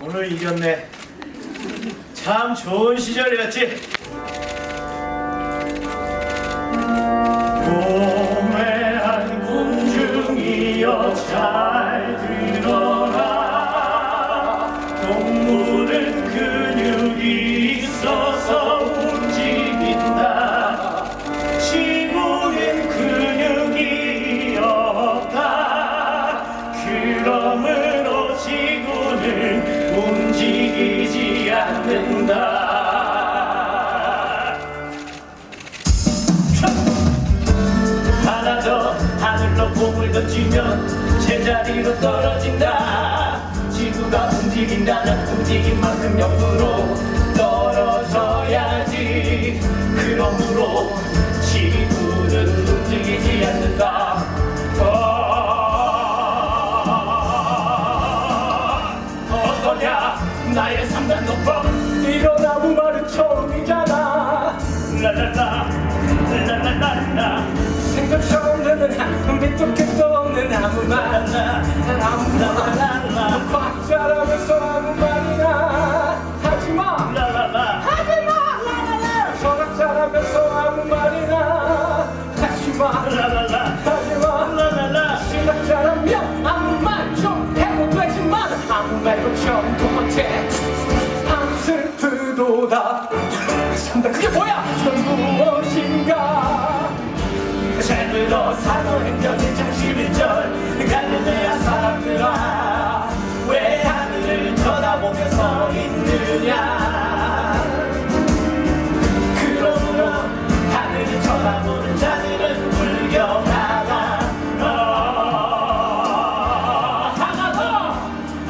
오늘 이겼네. 참 좋은 시절이었지. 움직이지 않는다. 하나 더 하늘로 공을 던지면 제자리로 떨어진다. 지구가 움직인다 는 움직인 만큼 옆으로 떨어져야지. 그러므로 나의 3단 높음 이런 아무 말은 처음이잖아. 라라라 라라라라. 생각처럼 되는 밑도 끝도 없는 아무 말이나 아무 말이나 박자라면서 아무 말이나 하지마. 라라라 무엇인가? 잘 들어 사도행전의 장시일절 갈릴레아 사람들아 왜 하늘을 쳐다보며 서 있느냐? 그러므로 하늘을 쳐다보는 자들은 불경하다. 어, 하나 더!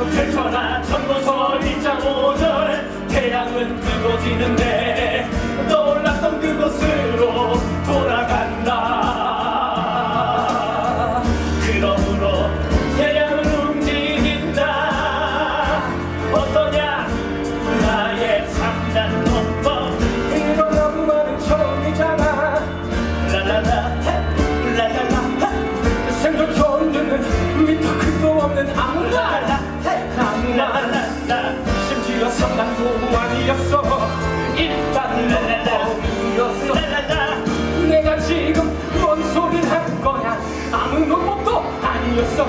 펼쳐라 전도서 1장 5절. 태양은 뜨고 지는데 말 심지어 성당도 아니었어. 일단 논법이었어? 내가 지금 뭔 소리를 할 거야? 아무 논법도 아니었어.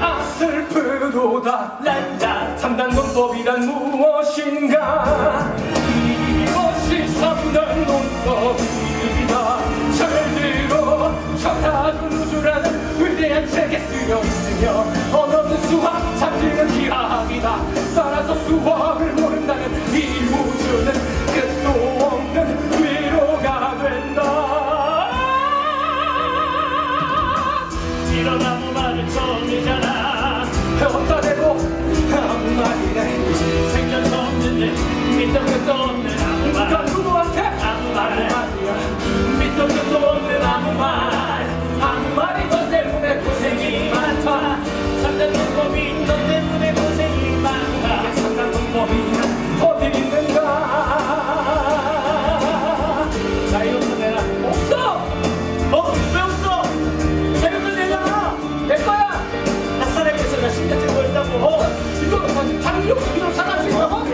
아 슬프도다. 3단 논 이런 아무 말은 처음이잖아. 어따 대고. 아무 말이래 생전 없는데 밑도 끝도 없는 그러니까 이거 지금 사갈 수 있다고?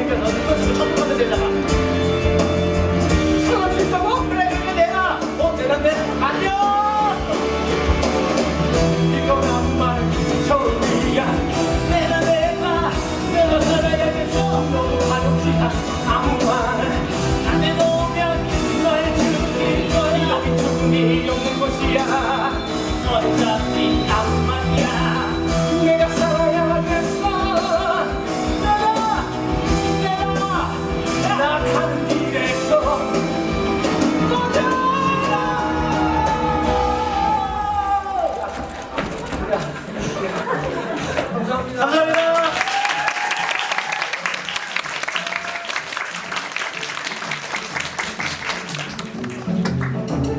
내가. 뭐, 누가 내가 내가 어떻게 가족이다. 아무 말.